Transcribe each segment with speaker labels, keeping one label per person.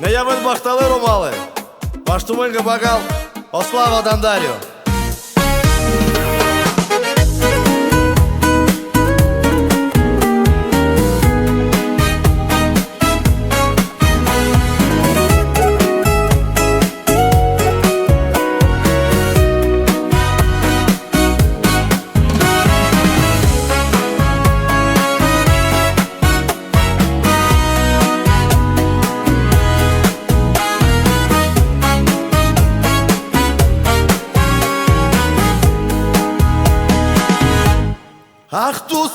Speaker 1: Ne yapın baştalar umalı. Baştumun kabakal. Oslava dandalyo. Αχ τους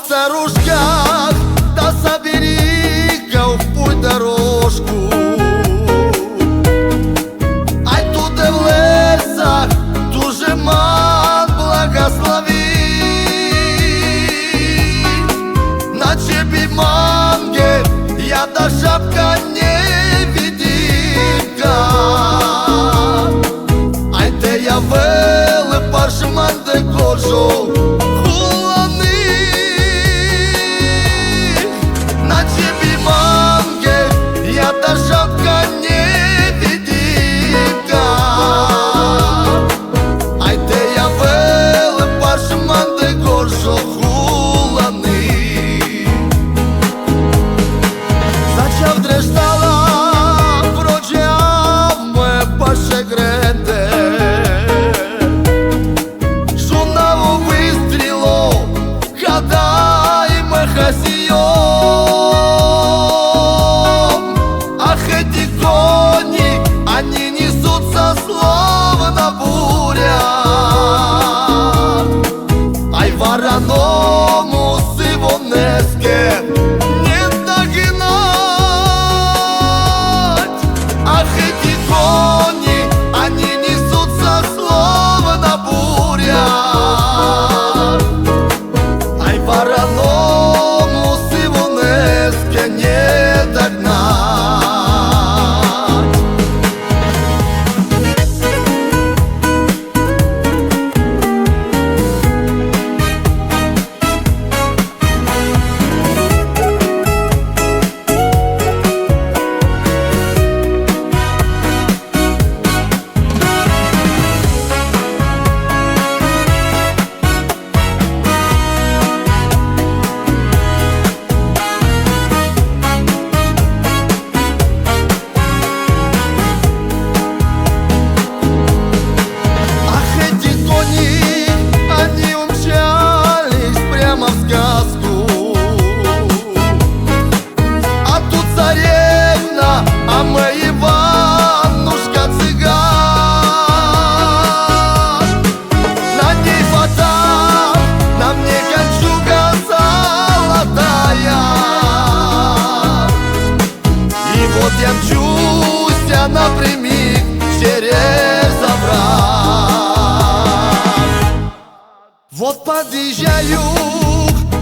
Speaker 1: Вот подъезжаю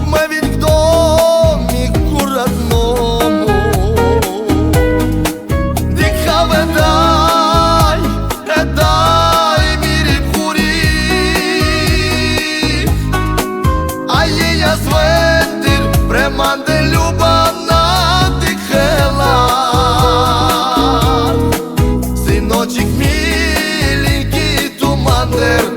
Speaker 1: мы ведь к домику родному. Дыхаве дай, э, дай мире кури А ей я звентир преманде люба на надихела Синочек миленький тумандер